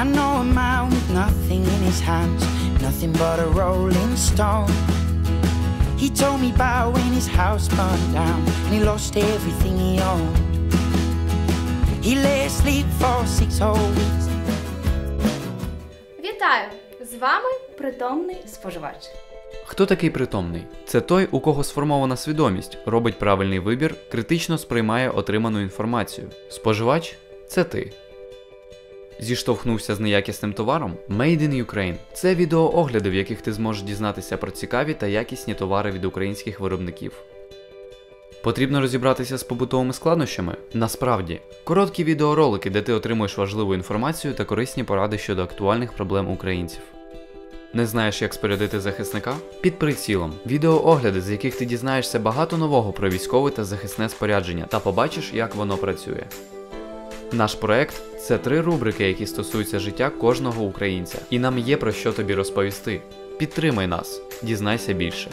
I know a man with nothing in his hands, nothing but a rolling stone. He told me about when his house burned down and he lost everything he owned. He lay asleep for six whole weeks. Вітаю! З вами притомний споживач. Хто такий притомний? Це той, у кого сформована свідомість, робить правильний вибір, критично сприймає отриману інформацію. Споживач це ти. Зіштовхнувся з неякісним товаром Made in Ukraine. Це відеоогляди, в яких ти зможеш дізнатися про цікаві та якісні товари від українських виробників. Потрібно розібратися з побутовими складнощами? Насправді, короткі відеоролики, де ти отримуєш важливу інформацію та корисні поради щодо актуальних проблем українців. Не знаєш, як спорядити захисника? Під прицілом. Відеоогляди, з яких ти дізнаєшся багато нового про військове та захисне спорядження, та побачиш, як воно працює. Наш проект це три рубрики, які стосуються життя кожного українця, і нам є про що тобі розповісти. Підтримай нас, дізнайся більше.